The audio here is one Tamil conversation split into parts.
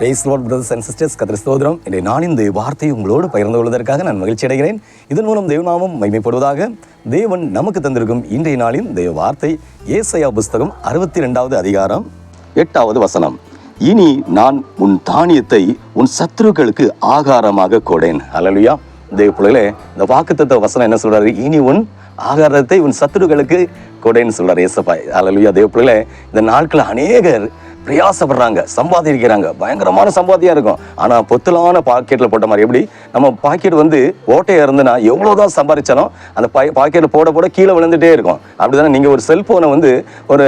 Praise lord brothers and sisters கத்திர சோதரம் இன்றைய நான் இந்த வார்த்தையை உங்களோடு பகிர்ந்து கொள்வதற்காக நான் மகிழ்ச்சி அடைகிறேன். இதன் மூலம் தெய்வநாமம் மைமைப்படுவதாக தேவன் நமக்கு தந்திருக்கும் இன்றைய நாளின் தேவ வார்த்தை ஏசையா புஸ்தகம் அறுபத்தி ரெண்டாவது அதிகாரம் எட்டாவது வசனம். இனி நான் உன் தானியத்தை உன் சத்துருக்களுக்கு ஆகாரமாக கொடேன். அலலுயா தேவ பிள்ளைகளே இந்த வாக்குத்தத்த வசனம் என்ன சொல்றாரு? இனி உன் ஆகாரத்தை உன் சத்துருக்களுக்கு கொடைன்னு சொல்றாரு ஏசப்பா. அலலுயா தேவ பிள்ளைகளே இந்த நாட்கள் அநேகர் பிரயாசப்படுறாங்க சம்பாதிக்கிறாங்க. பயங்கரமான சம்பாத்தியம் இருக்கும். ஆனால் பொத்தலான பாக்கெட்டில் போட்ட மாதிரி எப்படி? நம்ம பாக்கெட் வந்து ஓட்டையாக இருந்துன்னா எவ்வளவுதான் சம்பாதிச்சாலும் அந்த பாக்கெட்டில் போட போட கீழே விழுந்துட்டே இருக்கும். அப்படிதானே? நீங்கள் ஒரு செல்ஃபோனை வந்து ஒரு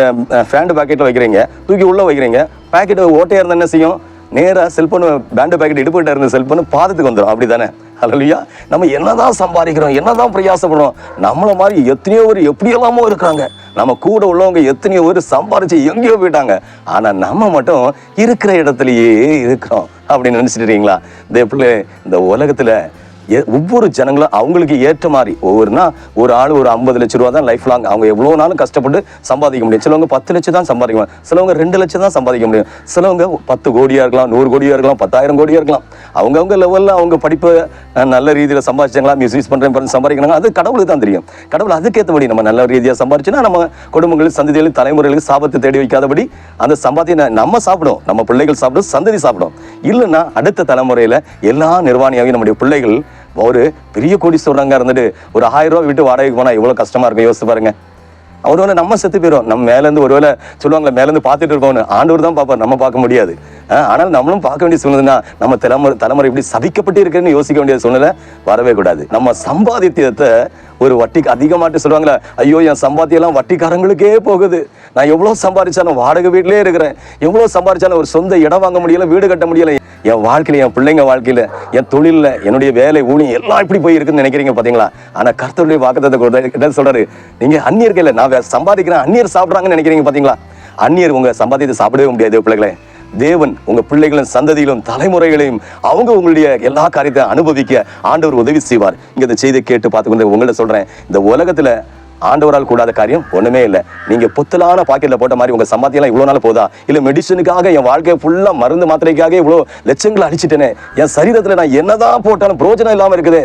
ஃபேண்ட் பாக்கெட்டில் வைக்கிறீங்க தூக்கி உள்ளே வைக்கிறீங்க பாக்கெட் ஓட்டையாக இருந்தால் என்ன செய்யும்? நேராக செல்ஃபோன் பேண்டு பேக்கெட் இடுப்புகிட்ட இருந்த செல்ஃபோன் பாதத்துக்கு வந்துடும் அப்படிதானே? அல்லையா நம்ம என்னதான் சம்பாதிக்கிறோம் என்னதான் பிரயாசப்படுறோம் நம்மளை மாதிரி எத்தனையோ பேர் எப்படியெல்லாமோ இருக்கிறாங்க. நம்ம கூட உள்ளவங்க எத்தனையோ பேர் சம்பாதிச்சு எங்கேயோ போயிட்டாங்க. ஆனால் நம்ம மட்டும் இருக்கிற இடத்துலையே இருக்கிறோம். அப்படின்னு நினச்சிட்டு இருக்கீங்களா? இந்த பிள்ளை இந்த உலகத்தில் ஒவ்வொரு ஜனங்களும் அவங்களுக்கு ஏற்ற மாதிரி. ஒவ்வொருனா ஒரு ஆள் ஒரு ஐம்பது லட்ச ரூபா தான் லைஃப் லாங் அவங்க எவ்வளோ நாளும் கஷ்டப்பட்டு சம்பாதிக்க முடியும். சிலவங்க பத்து லட்சம் தான் சம்பாதிக்க முடியும். சிலவங்க ரெண்டு லட்சம் தான் சம்பாதிக்க முடியும். சிலவங்க பத்து கோடியாக இருக்கலாம் நூறு கோடியாக இருக்கலாம் பத்தாயிரம் கோடியாக இருக்கலாம். அவங்கவுங்க லெவலில் அவங்க படிப்பு நல்ல ரீதியில் சம்பாதிச்சாங்களா மிஸ்யூஸ் பண்ணுறேன் பண்ணி சம்பாதிக்கிறாங்க அது கடவுளுக்கு தான் தெரியும். கடவுள் அதுக்கேற்றபடி நம்ம நல்ல ரீதியாக சம்பாதிச்சுன்னா நம்ம குடும்பங்கள் சந்ததிகள் தலைமுறைகளுக்கு சாபத்தை தேடி வைக்காதபடி அந்த சம்பாத்தியம் நம்ம சாப்பிடும். நம்ம பிள்ளைகள் சாப்பிடும் சந்ததி சாப்பிடும். இல்லைன்னா அடுத்த தலைமுறையில் எல்லா நிர்வாணியாகவும் நம்முடைய பிள்ளைகள் ஒரு பெரிய கோடீஸ்வரங்க இருந்துட்டு ஒரு ஆயிரம் ரூபாய் விட்டு வாடகைக்கு போனால் எவ்வளோ கஷ்டமாக இருக்கும் யோசிச்சு பாருங்க. ஒருவேளை நம்ம செத்து போயிடும் நம்ம மேலேருந்து ஒருவேளை சொல்லுவாங்களே மேலேருந்து பார்த்துட்டு இருக்கோம்னு. ஆண்டவர் தான் பார்ப்பார் நம்ம பார்க்க முடியாது. ஆனால் நம்மளும் பார்க்க வேண்டிய சூழ்நிலைனா நம்ம தலைமுறை தலைமுறை இப்படி சதிக்கப்பட்டு இருக்குன்னு யோசிக்க வேண்டிய சூழ்நிலை வரவே கூடாது. நம்ம சம்பாதித்தியத்தை ஒரு வட்டிக்கு அதிகமாட்டு சொல்லுவாங்களே ஐயோ என் சம்பாத்தியெல்லாம் வட்டிக்காரங்களுக்கே போகுது. நான் எவ்வளோ சம்பாதிச்சாலும் வாடகை வீட்டிலே இருக்கிறேன். எவ்வளோ சம்பாதிச்சாலும் ஒரு சொந்த இடம் வாங்க முடியலை வீடு கட்ட முடியல. என் வாழ்க்கையில என் பிள்ளைங்க வாழ்க்கையில என் தொழிலில் என்னுடைய வேலை ஊழியம் எல்லாம் இப்படி போய் இருக்குன்னு நினைக்கிறீங்க பார்த்தீங்களா ஆனா கர்த்தருடைய வாக்குத்தத்தை என்ன சொல்றாரு நீங்க அந்நியர் கையில் நான் சம்பாதிக்கிறேன் அந்நியர் சாப்பிட்றாங்கன்னு நினைக்கிறீங்க பார்த்தீங்களா அந்நியர் உங்க சம்பாதித்து சாப்பிடவே முடியாது பிள்ளைகளே. தேவன் உங்க பிள்ளைகளும் சந்ததியிலும் தலைமுறைகளையும் அவங்க உங்களுடைய எல்லா காரியத்தையும் அனுபவிக்க ஆண்டவர் உதவி செய்வார். இங்கே இந்த செய்தியை கேட்டு பார்த்துக்கொண்டு உங்களை சொல்றேன் இந்த உலகத்துல ஆண்டவரால் கூடாத காரியம் ஒன்றுமே இல்லை. நீங்கள் புத்தலான பாக்கெட்டில் போட்ட மாதிரி உங்கள் சம்பாத்தியெல்லாம் இவ்வளோ நாள் போதா? இல்லை மெடிசனுக்காக என் வாழ்க்கை ஃபுல்லாக மருந்து மாத்திரைக்காக இவ்வளோ லட்சங்களை அடிச்சிட்டேனே என் சரீரத்தில் நான் என்னதான் போட்டாலும் பிரயோஜனம் இல்லாமல் இருக்குது.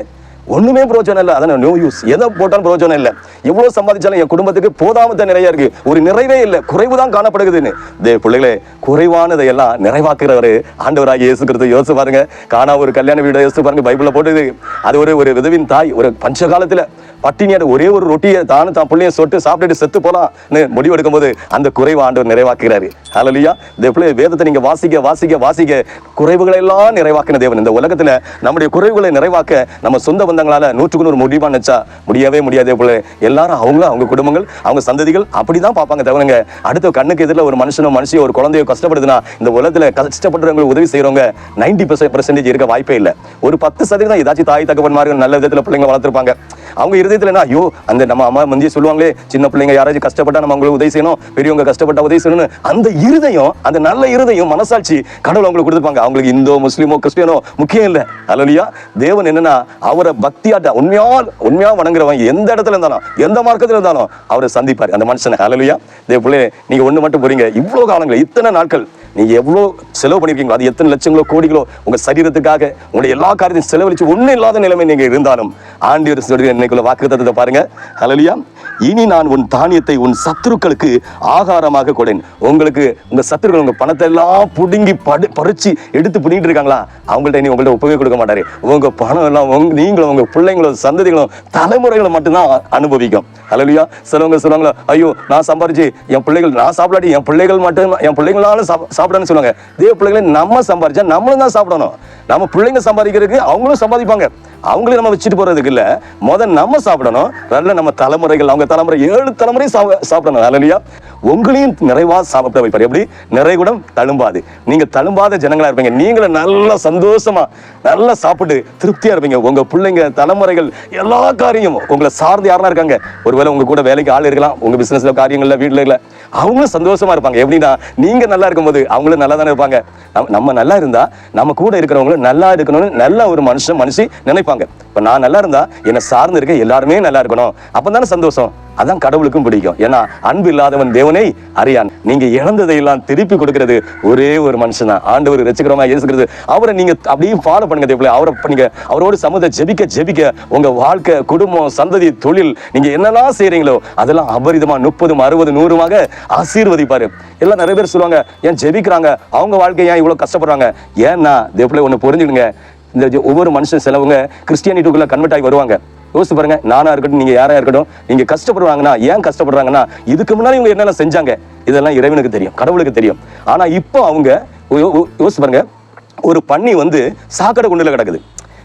ஒன்றுமே பிரயோஜனம் இல்லை. அதான் நோ யூஸ் எதை போட்டாலும் பிரயோஜனம் இல்லை. எவ்வளோ சம்பாதிச்சாலும் என் குடும்பத்துக்கு போதாமத்த நிறைய இருக்குது ஒரு நிறைவே இல்லை. குறைவு தான் காணப்படுகுதுன்னு. தே பிள்ளைகளே குறைவானதை எல்லாம் நிறைவாக்குறவர் ஆண்டவராக இயேசு கிறிஸ்து. யோசிச்சு பாருங்க. காணா ஒரு கல்யாண வீடு யோசிச்சு பாருங்க பைபிளில் போட்டுது அது ஒரு ஒரு விதவின் தாய் ஒரு பஞ்ச காலத்தில் பட்டினியோட ஒரே ஒரு ரொட்டியை தானும் தான் பிள்ளைய சொட்டு சாப்பிட்டுட்டு செத்து போலாம்னு முடிவெடுக்கும் போது அந்த குறைவு ஆண்டவர் நிறைவாக்குகிறாரு. ஹலலியா இந்த பிள்ளை வேதத்தை நீங்க வாசிக்க வாசிக்க வாசிக்க குறைவுகளை எல்லாம் நிறைவாக்கின தேவன். இந்த உலகத்துல நம்முடைய குறைவுகளை நிறைவாக்க நம்ம சொந்த பந்தங்களால் நூற்றுக்கு நூறு முடியுமா நினச்சா முடியவே முடியாதே போல எல்லாரும் அவங்க அவங்க குடும்பங்கள் அவங்க சந்ததிகள் அப்படிதான் பார்ப்பாங்க தவிரங்க அடுத்த கண்ணுக்கு எதிரில் ஒரு மனுஷனோ மனுஷியோ ஒரு குழந்தையோ கஷ்டப்படுதுன்னா இந்த உலகத்தில் கஷ்டப்படுறவங்களுக்கு உதவி செய்யறவங்க நைன்டி பர்சன்டேஜ் இருக்க வாய்ப்பே இல்லை. ஒரு பத்து சதவீதம் ஏதாச்சும் தாய் தகப்பன்மார்கள் நல்ல விதத்துல பிள்ளைங்க வளர்த்துருப்பாங்க. அவங்க இருதயத்துல ஐயோ அந்த நம்ம அம்மா முந்தைய சொல்லுவாங்களே சின்ன பிள்ளைங்க யாராச்சும் கஷ்டப்பட்டா நம்ம அவங்களுக்கு உதவி செய்யணும் பெரியவங்க கஷ்டப்பட்டா உதவி செய்யணும் அந்த இருதயம் அந்த நல்ல இருதயம் மனசாட்சி கடவுள் அவங்களுக்கு கொடுத்துருப்பாங்க அவங்களுக்கு இந்தோ முஸ்லீமோ கிறிஸ்டியனோ முக்கியம் இல்லை. அலலியா தேவன் என்னன்னா அவரை பக்தியாட்ட உண்மையா உண்மையா வணங்குறவங்க எந்த இடத்துல இருந்தாலும் எந்த மார்க்கத்துல இருந்தாலும் அவரை சந்திப்பார். அந்த மனுஷனை. அலலியா தேவ பிள்ளை நீங்க ஒண்ணு மட்டும் போறீங்க இவ்வளவு காலங்கள் இத்தனை நாட்கள் நீ எவ்வளவு செலவு பண்ணிருக்கீங்களோ அது எத்தனை லட்சங்களோ கோடிகளோ உங்கள் சரீரத்துக்காக உங்களுடைய எல்லா காரியத்தையும் செலவழிச்சு ஒன்றும் இல்லாத நிலைமை நீங்கள் இருந்தாலும் ஆண்டியர் சொல்ற இன்னைக்குள்ள வாக்குத்தத்தத்தை பாருங்க. ஹalleluya இனி நான் உன் தானியத்தை உன் சத்துருக்களுக்கு ஆகாரமாக கொடேன் உங்களுக்கு உங்க சத்துருக்கள் உங்க பணத்தை எல்லாம் புடுங்கி படு பறிச்சு எடுத்து பிடிங்கிட்டு இருக்காங்களா? அவங்கள்ட்ட இனி உங்கள்ட்ட ஒப்பவே கொடுக்க மாட்டாரு. உங்க பணம் எல்லாம் உங்க நீங்களும் உங்க பிள்ளைங்களும் சந்ததிகளும் தலைமுறைகளும் மட்டும்தான் அனுபவிக்கும். அலலியா சிலவங்க சொல்லுவாங்களா ஐயோ நான் சம்பாரிச்சு என் பிள்ளைகள் நான் சாப்பிடாட்டி என் பிள்ளைகள் மட்டும் என் பிள்ளைங்களால சாப்பிடணும்னு சொல்லுவாங்க. தேவ பிள்ளைகளை நம்ம சம்பாரிச்சா நம்மளும் தான் சாப்பிடணும். நம்ம பிள்ளைங்க சம்பாதிக்கிறதுக்கு அவங்களும் சம்பாதிப்பாங்க. அவங்களையும் நம்ம வச்சுட்டு போகிறதுக்கு இல்லை. முதல் நம்ம சாப்பிடணும். நல்ல நம்ம தலைமுறைகள் அவங்க தலைமுறை ஏழு தலைமுறையும் சாப்பிட- சாப்பிடணும். இல்லையா உங்களையும் நிறைவாக சாப்பிட வைப்பார். எப்படி? நிறைகுடம் தழும்பாது. நீங்கள் தழும்பாத ஜனங்களாக இருப்பீங்க. நீங்களும் நல்லா சந்தோஷமாக நல்லா சாப்பிட்டு திருப்தியாக இருப்பீங்க. உங்கள் பிள்ளைங்க தலைமுறைகள் எல்லா காரியமும் உங்களை சார்ந்து யாரெல்லாம் இருக்காங்க. ஒருவேளை உங்கள் கூட வேலைக்கு ஆள் இருக்கலாம். உங்கள் பிஸ்னஸில் காரியங்களில் வீட்டில் இல்லை. அவங்களும் சந்தோஷமாக இருப்பாங்க. எப்படின்னா நீங்கள் நல்லா இருக்கும்போது அவங்களும் நல்லா தானே இருப்பாங்க. நம்ம- நம்ம நல்லா இருந்தா நம்ம கூட இருக்கிறவங்களும் நல்லா இருக்கணும்னு நல்ல ஒரு மனுஷன் மனுஷி நினைப்பாங்க. இப்ப நான் நல்லா இருந்தா என்னை சார்ந்து இருக்க எல்லாருமே நல்லா இருக்கணும். அப்பதானே சந்தோஷம். அதான் கடவுளுக்கும் பிடிக்கும். ஏன்னா அன்பு இல்லாதவன் தேவனை அறியான். நீங்க இழந்ததையெல்லாம் திருப்பி கொடுக்கறது ஒரே ஒரு மனுஷன் தான். ஆண்டவர் ரசிக்கிறமா இயேசுகிறது அவரை நீங்க அப்படியே ஃபாலோ பண்ணுங்க தேவளே அவரை நீங்க அவரோட சமூகத்தை ஜெபிக்க ஜெபிக்க உங்க வாழ்க்கை குடும்பம் சந்ததி தொழில் நீங்க என்னெல்லாம் செய்யறீங்களோ அதெல்லாம் அபரிதமா முப்பதும் அறுபது நூறுமாக ஆசீர்வதிப்பாரு. எல்லாம் நிறைய பேர் சொல்லுவாங்க ஏன் ஜெபிக்கிறாங்க? அவங்க வாழ்க்கை ஏன் இவ்வளவு கஷ்டப்படுறாங்க? ஏன்னா தேவளே ஒன்று புரிஞ்சுடுங்க இந்த ஒவ்வொரு மனுஷன் சிலவங்க கிறிஸ்டியானிட்டுக்குள்ள கன்வெர்ட் ஆகி வருவாங்க. யோசிச்சு பாருங்க நானா இருக்கட்டும் நீங்க யாரா இருக்கட்டும் நீங்க கஷ்டப்படுறாங்கன்னா ஏன் கஷ்டப்படுறாங்கன்னா இதுக்கு முன்னாடி இவங்க என்னென்ன செஞ்சாங்க இதெல்லாம் இறைவனுக்கு தெரியும் கடவுளுக்கு தெரியும். ஆனா இப்போ அவங்க யோசிச்சு பாருங்க ஒரு பண்ணி வந்து சாக்கடை குண்டுல கிடக்குது.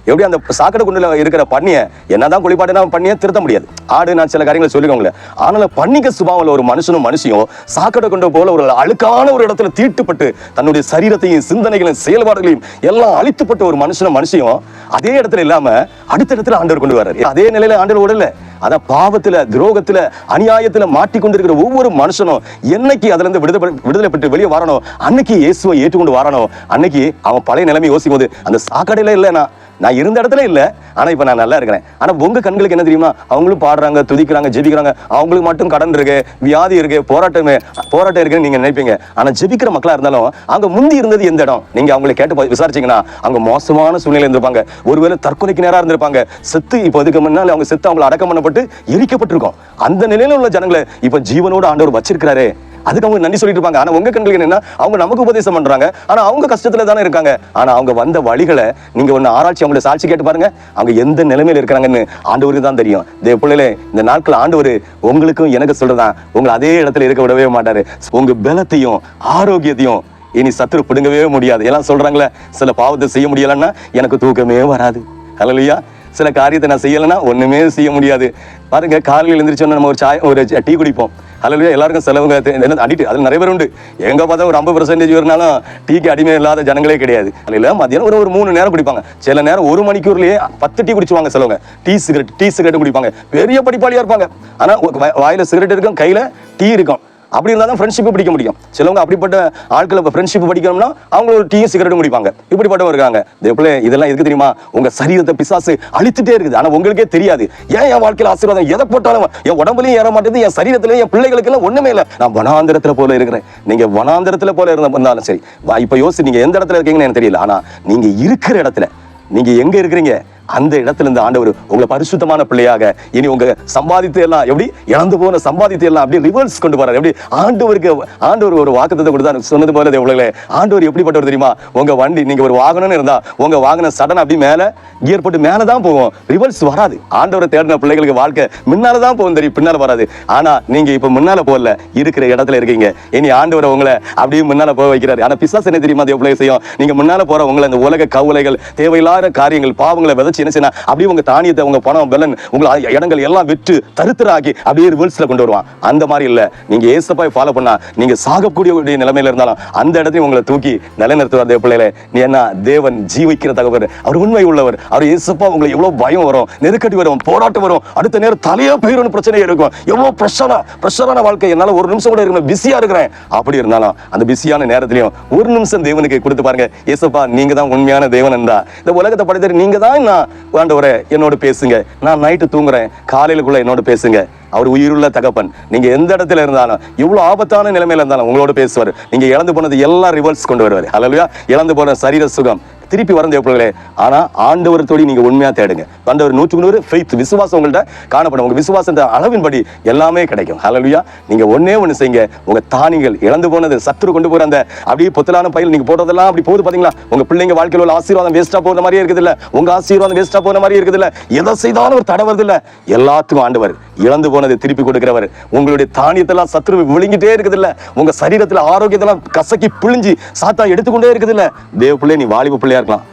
எப்படி அந்த சாக்கடை குண்டில் இருக்கிற பண்ணியை என்னதான் குளிப்பாட்டினா பண்ணியை திருத்த முடியாது. ஆடு நான் சில காரியங்களை சொல்லிக்கோங்களேன் ஆனால் பண்ணிக்க சுபாவில் ஒரு மனுஷனும் மனுஷியும் சாக்கடை கொண்டு போல ஒரு அழுக்கான ஒரு இடத்துல தீட்டுப்பட்டு தன்னுடைய சரீரத்தையும் சிந்தனைகளையும் செயல்பாடுகளையும் எல்லாம் அழித்துப்பட்ட ஒரு மனுஷனும் மனுஷியும் அதே இடத்துல இல்லாம அடுத்த இடத்துல ஆண்டவர் கொண்டு வர்றாரு. அதே நிலையில ஆண்டவர் விடல அதான் பாவத்துல துரோகத்துல அநியாயத்துல மாட்டிக்கொண்டிருக்கிற ஒவ்வொரு மனுஷனும் என்னைக்கு அதுல இருந்து விடுதலை விடுதலை பெற்று வெளியே வரணும்? அன்னைக்கு இயேசுவை ஏற்றுக்கொண்டு வரணும்? அன்னைக்கு அவன் பழைய நிலைமை யோசிக்கும் போது அந்த சாக்கடையில இல்லைனா நான் இருந்த இடத்துல இல்லை. ஆனால் இப்போ நான் நல்லா இருக்கிறேன். ஆனால் உங்கள் கண்களுக்கு என்ன தெரியுமா? அவங்களும் பாடுறாங்க துதிக்கிறாங்க ஜெபிக்கிறாங்க. அவங்களுக்கு மட்டும் கடன் இருக்கு வியாதி இருக்கு போராட்டமே போராட்டம் இருக்குன்னு நீங்கள் நினைப்பீங்க. ஆனால் ஜெபிக்கிற மக்களாக இருந்தாலும் அங்கே முந்தி இருந்தது எந்த இடம்? நீங்கள் அவங்களை கேட்டு விசாரிச்சிங்கன்னா விசாரிச்சீங்கன்னா மோசமான சூழ்நிலை இருந்திருப்பாங்க. ஒருவேளை தற்கொலைக்கு நேராக இருந்திருப்பாங்க. செத்து இப்போ அதுக்கு முன்னால் அவங்க செத்து அவங்களை அடக்கம் பண்ணப்பட்டு எரிக்கப்பட்டிருக்கோம். அந்த நிலையில் உள்ள ஜனங்களை இப்போ ஜீவனோட ஆண்டவர் வச்சிருக்கிறாரே. அதுக்கு அவங்க நன்றி சொல்லிட்டு இருப்பாங்க ஆனா உங்க கண்களுக்கு என்னன்னா அவங்க நமக்கு உபதேசம் பண்றாங்க. ஆனா அவங்க கஷ்டத்துல தானே இருக்காங்க. ஆனா அவங்க வந்த வழிகளை நீங்க ஒன்னு ஆராய்ச்சி அவங்கள சாட்சி கேட்டு பாருங்க. அவங்க எந்த நிலைமையில இருக்கிறாங்கன்னு ஆண்டவருக்கு தான் தெரியும். தேவ பிள்ளைகளே இந்த நாட்கள் ஆண்டவர் உங்களுக்கும் எனக்கு சொல்றதான் உங்களை அதே இடத்துல இருக்க விடவே மாட்டாரு. உங்க பலத்தையும் ஆரோக்கியத்தையும் இனி சத்துரு பிடுங்கவே முடியாது. எல்லாம் சொல்றாங்களே சில பாவத்தை செய்ய முடியலன்னா எனக்கு தூக்கமே வராது. ஹalleluya. சில காரியத்தை நான் செய்யலைன்னா ஒண்ணுமே செய்ய முடியாது. பாருங்க காலையில் எழுந்திரிச்சோன்னா நம்ம ஒரு சாய் ஒரு டீ குடிப்போம். அதில் எல்லாருக்கும் செலவுங்க என்ன அடிட்டு அதில் நிறைய பேர் உண்டு. எங்கே பார்த்தா ஒரு ஐம்பது பர்சன்டேஜ் வரனாலும் டீக்கு அடிமை இல்லாத ஜனங்களே கிடையாது. அதில் மதியானம் ஒரு ஒரு மூணு நேரம் குடிப்பாங்க. சில நேரம் ஒரு மணிக்கூர்லேயே பத்து டீ குடிச்சுவாங்க சிலவங்க. டீ சிகரெட் டீ சிகரெட் குடிப்பாங்க. பெரிய படிப்பாளியாக இருப்பாங்க. ஆனால் வ- சிகரெட் இருக்கும் கையில் டீ இருக்கும். அப்படி இருந்தால் தான் ஃப்ரெண்ட்ஷிப் பிடிக்க முடியும். சிலவங்க அப்படிப்பட்ட ஆட்கள் இப்போ ஃப்ரெண்ட்ஷிப் படிக்கணும்னா அவங்க ஒரு டீயும் சிகரெட்டும் குடிப்பாங்க. இப்படிப்பட்டவங்க இருக்காங்க. இதே இதெல்லாம் எதுக்கு தெரியுமா? உங்கள் சரீரத்தை பிசாசு அழித்துட்டே இருக்குது. ஆனால் உங்களுக்கே தெரியாது. ஏன் என் வாழ்க்கையில் ஆசீர்வாதம் எதை போட்டாலும் என் உடம்புலையும் ஏற மாட்டேது என் சரீரத்திலயும் என் பிள்ளைகளுக்கு எல்லாம் இல்லை. நான் வனாந்திரத்தில் போல இருக்கிறேன். நீங்கள் வனாந்திரத்தில் போல இருந்தாலும் சரி. இப்போ இப்ப யோசி நீங்கள் எந்த இடத்துல இருக்கீங்கன்னு எனக்கு தெரியல. ஆனால் நீங்கள் இருக்கிற இடத்துல நீங்கள் எங்கே இருக்கிறீங்க? அந்த இடத்திலிருந்து ஆண்டவர் உங்களை பரிசுத்தமான பிள்ளையாக இனி உங்க சம்பாதித்து எல்லாம் எப்படி? இழந்து போன சம்பாதித்து எல்லாம் அப்படியே ரிவர்ஸ் கொண்டு போறாரு எப்படி? ஆண்டவருக்கு ஆண்டவர் ஒரு வாக்குத்தத்தை கொடுத்தா சொன்னது போல தேவர்களே ஆண்டவர் எப்படிப்பட்டவர் தெரியுமா? உங்க வண்டி நீங்க ஒரு வாகனம்னு இருந்தா உங்க வாகனம் சடன் அப்படி மேல கியர் போட்டு மேல தான் போவோம் ரிவர்ஸ் வராது. ஆண்டவரை தேடின பிள்ளைகளுக்கு வாழ்க்கை முன்னால தான் போகும் தெரியும். பின்னால வராது. ஆனா நீங்க இப்ப முன்னால போகல. இருக்கிற இடத்துல இருக்கீங்க. இனி ஆண்டவர் உங்களை அப்படியே முன்னால போக வைக்கிறாரு. ஆனா பிசாஸ் என்ன தெரியுமா அது எவ்வளவு செய்யும்? நீங்க முன்னால போற உங்களை இந்த உலக கவலைகள் தேவையில்லாத காரியங்கள் பாவங்களை விதைச்சு என்ன செய்யணும் அப்படியே உங்க தானியத்தை உங்க பணம் பலன் உங்களை இடங்கள் எல்லாம் விற்று தருத்தராகி அப்படியே ரிவர்ஸ்ல கொண்டு வருவான். அந்த மாதிரி இல்ல. நீங்க ஏசப்பாய் ஃபாலோ பண்ணா நீங்க சாகக்கூடிய நிலைமையில இருந்தாலும் அந்த இடத்தையும் உங்களை தூக்கி நிலைநிறுத்துவார் தேவ பிள்ளைகளே. நீ என்ன தேவன் ஜீவிக்கிற தகவல் அவர் உண்மை உள்ளவர். அவர் ஏசப்பா உங்களை எவ்வளவு பயம் வரும் நெருக்கடி வரும் போராட்டம் வரும். அடுத்த நேரம் தலையா போயிடும் பிரச்சனை இருக்கும். எவ்வளவு பிரஷரா பிரஷரான வாழ்க்கை. என்னால ஒரு நிமிஷம் கூட இருக்கணும் பிஸியா இருக்கிறேன். அப்படி இருந்தாலும் அந்த பிஸியான நேரத்திலையும் ஒரு நிமிஷம் தேவனுக்கு கொடுத்து பாருங்க ஏசப்பா நீங்க தான் உண்மையான தேவன் இருந்தா இந்த உலகத்தை படைத்தது நீங்க தான் நான். ஆண்டவரே என்னோட பேசுங்க. நான் நைட்டு தூங்குறேன். காலையிலுக்குள்ள என்னோட பேசுங்க. அவர் உயிருள்ள தகப்பன். நீங்க எந்த இடத்துல இருந்தாலும் எவ்வளவு ஆபத்தான நிலைமையில இருந்தாலும் உங்களோட பேசுவார். நீங்க இழந்து போனது எல்லாம் ரிவர்ஸ் கொண்டு வருவார். ஹalleluya இழந்து போன சரீர சுகம் திருப்பி வர தேவைப்படுகளே ஆனா ஆண்டவர் தொடி நீங்க உண்மையா தேடுங்க. ஆண்டவர் நூற்றுக்கு நூறு ஃபெய்த் விசுவாசம் உங்கள்ட்ட காணப்படும். உங்க விசுவாசத்தை அளவின்படி எல்லாமே கிடைக்கும். ஹலலுயா நீங்க ஒன்னே ஒண்ணு செய்யுங்க. உங்க தானிகள் இழந்து போனது சத்துரு கொண்டு போற அந்த அப்படியே பொத்தலான பயில் நீங்க போடுறதெல்லாம் அப்படி போகுது பாத்தீங்களா? உங்க பிள்ளைங்க வாழ்க்கையில் உள்ள ஆசீர்வாதம் வேஸ்டா போற மாதிரியே இருக்குது இல்ல உங்க ஆசீர்வாதம் வேஸ்டா போற மாதிரியே இருக்குது இல்ல எதை செய்தாலும் ஒரு தடை வருது இல்ல எல்லாத்துக்கும் ஆண்டவர் இழந்து போனதை திருப்பி கொடுக்கிறவர். உங்களுடைய தானியத்தெல்லாம் சத்துரு விழுங்கிட்டே இருக்குது இல்ல உங்க சரீரத்துல ஆரோக்கியத்தெல்லாம் கசக்கி பிழிஞ்சு சாத்தா எடுத்துக்கொண்டே இருக்குது இல்ல தேவ பிள்ளை நீ வாலிப பிள்ளையா இருக்கலாம்.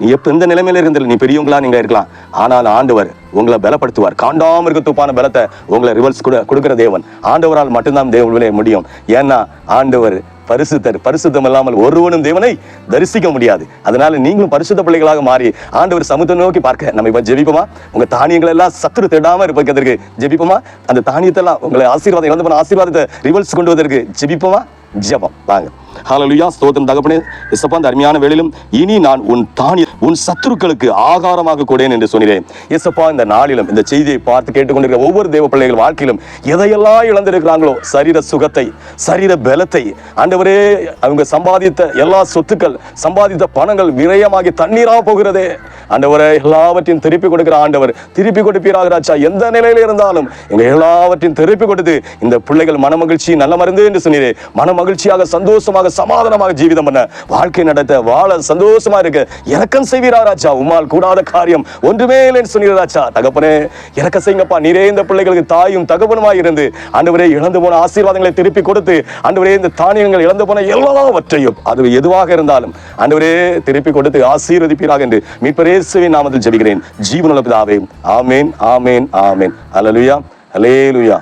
நீ எப்ப இந்த நிலைமையில இருந்தால் நீ பெரியவங்களா நீங்க இருக்கலாம். ஆனால் ஆண்டவர் உங்களை பலப்படுத்துவார். காண்டாம இருக்க துப்பான பலத்தை உங்களை ரிவர்ஸ் கூட கொடுக்கிற தேவன். ஆண்டவரால் மட்டும்தான் விளைய முடியும். ஏன்னா ஆண்டவர் பரிசுத்தர். பரிசுத்தம் இல்லாமல் ஒருவனும் தேவனை தரிசிக்க முடியாது. அதனால நீங்களும் பரிசுத்த பிள்ளைகளாக மாறி ஆண்டவர் சமுத்திர நோக்கி பார்க்க நம்ம இப்ப ஜெபிப்போமா? உங்க தானியங்கள் எல்லாம் சத்துரு தேடாம இருப்பதற்கு ஜெபிப்போமா? அந்த தானியத்தெல்லாம் உங்களை ஆசீர்வாதம் இழந்து போன ஆசீர்வாதத்தை ரிவர்ஸ் கொண்டு வதற்கு ஜெபிப்போமா? ஜெபம். வாங்க. ஹலலுயா ஸ்தோத்திரம் தகப்பனே. இசப்பா அந்த அருமையான வேளையிலும் இனி நான் உன் தானி உன் சத்துருக்களுக்கு ஆகாரமாக கொடேன் என்று சொன்னேன். இசப்பா இந்த நாளிலும் இந்த செய்தியை பார்த்து கேட்டுக்கொண்டிருக்கிற ஒவ்வொரு தேவ பிள்ளைகள் வாழ்க்கையிலும் எதையெல்லாம் இழந்திருக்கிறாங்களோ சரீர சுகத்தை சரீர பலத்தை ஆண்டவரே அவங்க சம்பாதித்த எல்லா சொத்துக்கள் சம்பாதித்த பணங்கள் விரயமாகி தண்ணீராக போகிறதே. ஆண்டவரே எல்லாவற்றையும் திருப்பி கொடுக்கிற ஆண்டவர் திருப்பி கொடுப்பீராக ராஜா. எந்த நிலையில இருந்தாலும் எங்க எல்லாவற்றையும் திருப்பி கொடுத்து இந்த பிள்ளைகள் மனமகிழ்ச்சி நல்ல மருந்து என்று சொன்னீரே. மன மகிழ்ச்சியாக சந்தோஷமாக சமாதானமாக ஜீவிதம் பண்ண வாழ்க்கை நடத்த வாழ சந்தோஷமா இருக்க இறக்கம் செய்வீரா ராஜா? உமால் கூடாத காரியம் ஒன்றுமே இல்லைன்னு சொன்னீர் ராஜா. தகப்பனே இறக்க செய்யுங்கப்பா. நீரே இந்த பிள்ளைகளுக்கு தாயும் தகப்பனுமாய் இருந்து ஆண்டவரே இழந்து போன ஆசீர்வாதங்களை திருப்பி கொடுத்து ஆண்டவரே இந்த தானியங்கள் இழந்து போன எல்லாவற்றையும் அது எதுவாக இருந்தாலும் ஆண்டவரே திருப்பி கொடுத்து ஆசீர்வதிப்பீராக என்று மீட்பரேசுவின் நாமத்தில் ஜெபிக்கிறேன். ஜீவனுள்ள பிதாவே ஆமேன் ஆமேன் ஆமேன். அலலுயா அலேலுயா